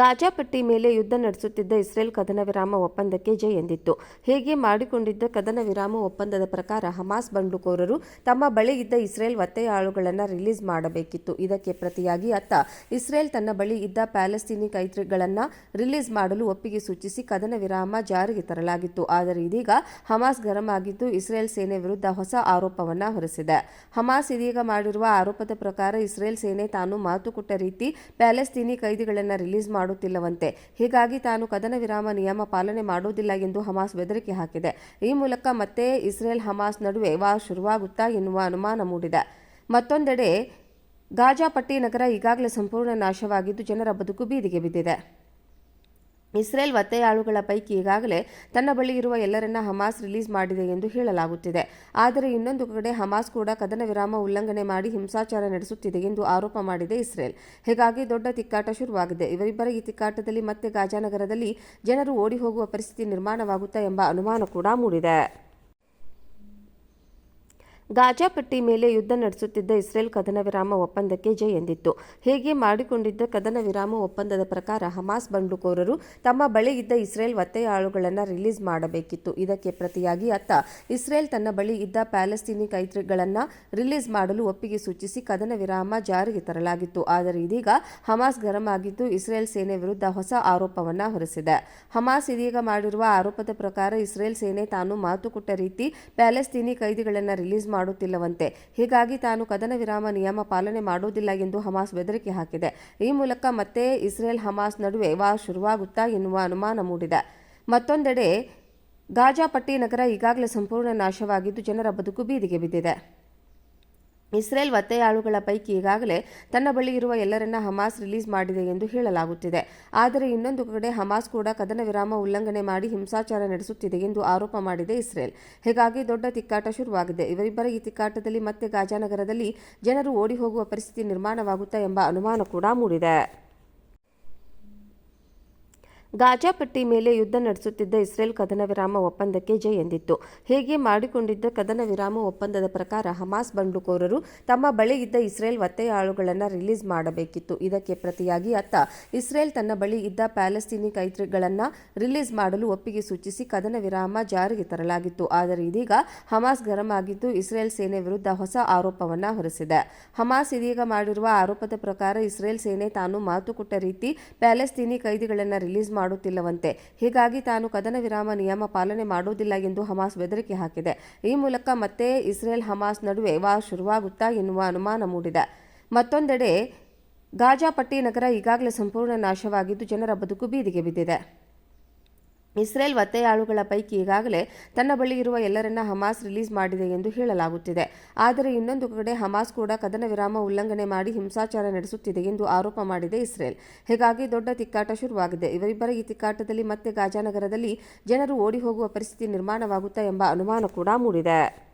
Gaza ಪಟ್ಟಿ ಮೇಲೆ ಯುದ್ಧ ನಡೆಸುತ್ತಿದ್ದ ಇಸ್ರೇಲ್ ಕದನ ವಿರಾಮ ಒಪ್ಪಂದಕ್ಕೆ ಜೈ ಎಂದಿತ್ತು. ಹೀಗೆ ಮಾಡಿಕೊಂಡಿದ್ದ ಕದನ ವಿರಾಮ ಒಪ್ಪಂದದ ಪ್ರಕಾರ ಹಮಾಸ್ ಬಂಡುಕೋರರು ತಮ್ಮ ಬಳಿ ಇದ್ದ ಇಸ್ರೇಲ್ ಒತ್ತೆಯಾಳುಗಳನ್ನು ರಿಲೀಸ್ ಮಾಡಬೇಕಿತ್ತು. ಇದಕ್ಕೆ ಪ್ರತಿಯಾಗಿ ಅತ್ತ ಇಸ್ರೇಲ್ ತನ್ನ ಬಳಿ ಇದ್ದ ಪ್ಯಾಲೆಸ್ತೀನಿ ಕೈತ್ರಿಗಳನ್ನು ರಿಲೀಸ್ ಮಾಡಲು ಒಪ್ಪಿಗೆ ಸೂಚಿಸಿ ಕದನ ವಿರಾಮ ಜಾರಿಗೆ ತರಲಾಗಿತ್ತು. ಆದರೆ ಇದೀಗ ಹಮಾಸ್ ಗರಂ ಆಗಿದ್ದು ಇಸ್ರೇಲ್ ಸೇನೆ ವಿರುದ್ಧ ಹೊಸ ಆರೋಪವನ್ನು ಹೊರಿಸಿದೆ. ಹಮಾಸ್ ಇದೀಗ ಮಾಡಿರುವ ಆರೋಪದ ಪ್ರಕಾರ ಇಸ್ರೇಲ್ ಸೇನೆ ತಾನು ಮಾತು ಕೊಟ್ಟ ರೀತಿ ಪ್ಯಾಲೆಸ್ತೀನಿ ಕೈದಿಗಳನ್ನು ರಿಲೀಸ್ ಮಾಡುತ್ತಿಲ್ಲವಂತೆ. ಹೀಗಾಗಿ ತಾನು ಕದನ ವಿರಾಮ ನಿಯಮ ಪಾಲನೆ ಮಾಡುವುದಿಲ್ಲ ಎಂದು ಹಮಾಸ್ ಬೆದರಿಕೆ ಹಾಕಿದೆ. ಈ ಮೂಲಕ ಮತ್ತೆ ಇಸ್ರೇಲ್ ಹಮಾಸ್ ನಡುವೆ ವಾ ಶುರುವಾಗುತ್ತಾ ಎನ್ನುವ ಅನುಮಾನ ಮೂಡಿದೆ. ಮತ್ತೊಂದೆಡೆ ಗಾಜಾ ಪಟ್ಟಿ ನಗರ ಈಗಾಗಲೇ ಸಂಪೂರ್ಣ ನಾಶವಾಗಿದ್ದು ಜನರ ಬದುಕು ಬೀದಿಗೆ ಬಿದ್ದಿದೆ. ಇಸ್ರೇಲ್ ಒತ್ತೆಯಾಳುಗಳ ಪೈಕಿ ಈಗಾಗಲೇ ತನ್ನ ಬಳಿ ಇರುವ ಎಲ್ಲರನ್ನ ಹಮಾಸ್ ರಿಲೀಸ್ ಮಾಡಿದೆ ಎಂದು ಹೇಳಲಾಗುತ್ತಿದೆ. ಆದರೆ ಇನ್ನೊಂದು ಕಡೆ ಹಮಾಸ್ ಕೂಡ ಕದನ ವಿರಾಮ ಉಲ್ಲಂಘನೆ ಮಾಡಿ ಹಿಂಸಾಚಾರ ನಡೆಸುತ್ತಿದೆ ಎಂದು ಆರೋಪ ಮಾಡಿದೆ ಇಸ್ರೇಲ್. ಹೀಗಾಗಿ ದೊಡ್ಡ ತಿಕ್ಕಾಟ ಶುರುವಾಗಿದೆ. ಇವರಿಬ್ಬರ ಈ ತಿಕ್ಕಾಟದಲ್ಲಿ ಮತ್ತೆ ಗಾಜಾನಗರದಲ್ಲಿ ಜನರು ಓಡಿ ಹೋಗುವ ಪರಿಸ್ಥಿತಿ ನಿರ್ಮಾಣವಾಗುತ್ತಾ ಎಂಬ ಅನುಮಾನ ಕೂಡ ಮೂಡಿದೆ. ಗಾಜಾ ಪಟ್ಟಿ ಮೇಲೆ ಯುದ್ಧ ನಡೆಸುತ್ತಿದ್ದ ಇಸ್ರೇಲ್ ಕದನ ವಿರಾಮ ಒಪ್ಪಂದಕ್ಕೆ ಜೈ ಎಂದಿತ್ತು. ಹೇಗೆ ಮಾಡಿಕೊಂಡಿದ್ದ ಕದನ ವಿರಾಮ ಒಪ್ಪಂದದ ಪ್ರಕಾರ ಹಮಾಸ್ ಬಂಡುಕೋರರು ತಮ್ಮ ಬಳಿ ಇದ್ದ ಇಸ್ರೇಲ್ ಒತ್ತೆಯಾಳುಗಳನ್ನು ರಿಲೀಸ್ ಮಾಡಬೇಕಿತ್ತು. ಇದಕ್ಕೆ ಪ್ರತಿಯಾಗಿ ಅತ್ತ ಇಸ್ರೇಲ್ ತನ್ನ ಬಳಿ ಇದ್ದ ಪ್ಯಾಲೆಸ್ತೀನಿ ಕೈದಿಗಳನ್ನು ರಿಲೀಸ್ ಮಾಡಲು ಒಪ್ಪಿಗೆ ಸೂಚಿಸಿ ಕದನ ವಿರಾಮ ಜಾರಿಗೆ ತರಲಾಗಿತ್ತು. ಆದರೆ ಇದೀಗ ಹಮಾಸ್ ಗರಂ ಆಗಿದ್ದು ಇಸ್ರೇಲ್ ಸೇನೆ ವಿರುದ್ಧ ಹೊಸ ಆರೋಪವನ್ನು ಹೊರಿಸಿದೆ. ಹಮಾಸ್ ಇದೀಗ ಮಾಡಿರುವ ಆರೋಪದ ಪ್ರಕಾರ ಇಸ್ರೇಲ್ ಸೇನೆ ತಾನು ಮಾತು ಕೊಟ್ಟ ರೀತಿ ಪ್ಯಾಲೆಸ್ತೀನಿ ಕೈದಿಗಳನ್ನು ರಿಲೀಸ್ ಮಾಡುತ್ತಿಲ್ಲವಂತೆ. ಹೀಗಾಗಿ ತಾನು ಕದನ ವಿರಾಮ ನಿಯಮ ಪಾಲನೆ ಮಾಡುವುದಿಲ್ಲ ಎಂದು ಹಮಾಸ್ ಬೆದರಿಕೆ ಹಾಕಿದೆ. ಈ ಮೂಲಕ ಮತ್ತೆ ಇಸ್ರೇಲ್ ಹಮಾಸ್ ನಡುವೆ ವಾರ್ ಶುರುವಾಗುತ್ತಾ ಎನ್ನುವ ಅನುಮಾನ ಮೂಡಿದೆ. ಮತ್ತೊಂದೆಡೆ ಗಾಜಾ ಪಟ್ಟಿ ನಗರ ಈಗಾಗಲೇ ಸಂಪೂರ್ಣ ನಾಶವಾಗಿದ್ದು ಜನರ ಬದುಕು ಬೀದಿಗೆ ಬಿದ್ದಿದೆ. ಇಸ್ರೇಲ್ ಒತ್ತೆಯಾಳುಗಳ ಪೈಕಿ ಈಗಾಗಲೇ ತನ್ನ ಬಳಿ ಇರುವ ಎಲ್ಲರನ್ನ ಹಮಾಸ್ ರಿಲೀಸ್ ಮಾಡಿದೆ ಎಂದು ಹೇಳಲಾಗುತ್ತಿದೆ. ಆದರೆ ಇನ್ನೊಂದು ಕಡೆ ಹಮಾಸ್ ಕೂಡ ಕದನ ವಿರಾಮ ಉಲ್ಲಂಘನೆ ಮಾಡಿ ಹಿಂಸಾಚಾರ ನಡೆಸುತ್ತಿದೆ ಎಂದು ಆರೋಪ ಮಾಡಿದೆ ಇಸ್ರೇಲ್. ಹೀಗಾಗಿ ದೊಡ್ಡ ತಿಕ್ಕಾಟ ಶುರುವಾಗಿದೆ. ಇವರಿಬ್ಬರ ಈ ತಿಕ್ಕಾಟದಲ್ಲಿ ಮತ್ತೆ ಗಾಜಾನಗರದಲ್ಲಿ ಜನರು ಓಡಿ ಹೋಗುವ ಪರಿಸ್ಥಿತಿ ನಿರ್ಮಾಣವಾಗುತ್ತಾ ಎಂಬ ಅನುಮಾನ ಕೂಡ ಮೂಡಿದೆ. ಗಾಜಾ ಪಟ್ಟಿ ಮೇಲೆ ಯುದ್ಧ ನಡೆಸುತ್ತಿದ್ದ ಇಸ್ರೇಲ್ ಕದನ ವಿರಾಮ ಒಪ್ಪಂದಕ್ಕೆ ಜಯ ಎಂದಿತ್ತು. ಹೀಗೆ ಮಾಡಿಕೊಂಡಿದ್ದ ಕದನ ವಿರಾಮ ಒಪ್ಪಂದದ ಪ್ರಕಾರ ಹಮಾಸ್ ಬಂಡುಕೋರರು ತಮ್ಮ ಬಳಿ ಇದ್ದ ಇಸ್ರೇಲ್ ಒತ್ತೆಯಾಳುಗಳನ್ನು ರಿಲೀಸ್ ಮಾಡಬೇಕಿತ್ತು. ಇದಕ್ಕೆ ಪ್ರತಿಯಾಗಿ ಅತ್ತ ಇಸ್ರೇಲ್ ತನ್ನ ಬಳಿ ಇದ್ದ ಪ್ಯಾಲೆಸ್ತೀನಿ ಕೈದಿಗಳನ್ನು ರಿಲೀಸ್ ಮಾಡಲು ಒಪ್ಪಿಗೆ ಸೂಚಿಸಿ ಕದನ ವಿರಾಮ ಜಾರಿಗೆ ತರಲಾಗಿತ್ತು. ಆದರೆ ಇದೀಗ ಹಮಾಸ್ ಗರಂ ಆಗಿದ್ದು ಇಸ್ರೇಲ್ ಸೇನೆ ವಿರುದ್ಧ ಹೊಸ ಆರೋಪವನ್ನು ಹೊರಿಸಿದೆ. ಹಮಾಸ್ ಇದೀಗ ಮಾಡಿರುವ ಆರೋಪದ ಪ್ರಕಾರ ಇಸ್ರೇಲ್ ಸೇನೆ ತಾನು ಮಾತುಕೊಟ್ಟ ರೀತಿ ಪ್ಯಾಲೆಸ್ತೀನಿ ಕೈದಿಗಳನ್ನು ರಿಲೀಸ್ ಮಾಡುತ್ತಿಲ್ಲವಂತೆ. ಹೀಗಾಗಿ ತಾನು ಕದನ ವಿರಾಮ ನಿಯಮ ಪಾಲನೆ ಮಾಡುವುದಿಲ್ಲ ಎಂದು ಹಮಾಸ್ ಬೆದರಿಕೆ ಹಾಕಿದೆ. ಈ ಮೂಲಕ ಮತ್ತೆ ಇಸ್ರೇಲ್ ಹಮಾಸ್ ನಡುವೆ ವಾರ್ ಶುರುವಾಗುತ್ತಾ ಎನ್ನುವ ಅನುಮಾನ ಮೂಡಿದೆ. ಮತ್ತೊಂದೆಡೆ ಗಾಜಾ ಪಟ್ಟಿ ನಗರ ಈಗಾಗಲೇ ಸಂಪೂರ್ಣ ನಾಶವಾಗಿದ್ದು ಜನರ ಬದುಕು ಬೀದಿಗೆ ಬಿದ್ದಿದೆ. ಇಸ್ರೇಲ್ ಒತ್ತೆಯಾಳುಗಳ ಪೈಕಿ ಈಗಾಗಲೇ ತನ್ನ ಬಳಿ ಇರುವ ಎಲ್ಲರನ್ನ ಹಮಾಸ್ ರಿಲೀಸ್ ಮಾಡಿದೆ ಎಂದು ಹೇಳಲಾಗುತ್ತಿದೆ. ಆದರೆ ಇನ್ನೊಂದು ಕಡೆ ಹಮಾಸ್ ಕೂಡ ಕದನ ವಿರಾಮ ಉಲ್ಲಂಘನೆ ಮಾಡಿ ಹಿಂಸಾಚಾರ ನಡೆಸುತ್ತಿದೆ ಎಂದು ಆರೋಪ ಮಾಡಿದೆ ಇಸ್ರೇಲ್. ಹೀಗಾಗಿ ದೊಡ್ಡ ತಿಕ್ಕಾಟ ಶುರುವಾಗಿದೆ. ಇವರಿಬ್ಬರ ಈ ತಿಕ್ಕಾಟದಲ್ಲಿ ಮತ್ತೆ ಗಾಜಾನಗರದಲ್ಲಿ ಜನರು ಓಡಿ ಹೋಗುವ ಪರಿಸ್ಥಿತಿ ನಿರ್ಮಾಣವಾಗುತ್ತಾ ಎಂಬ ಅನುಮಾನ ಕೂಡ ಮೂಡಿದೆ.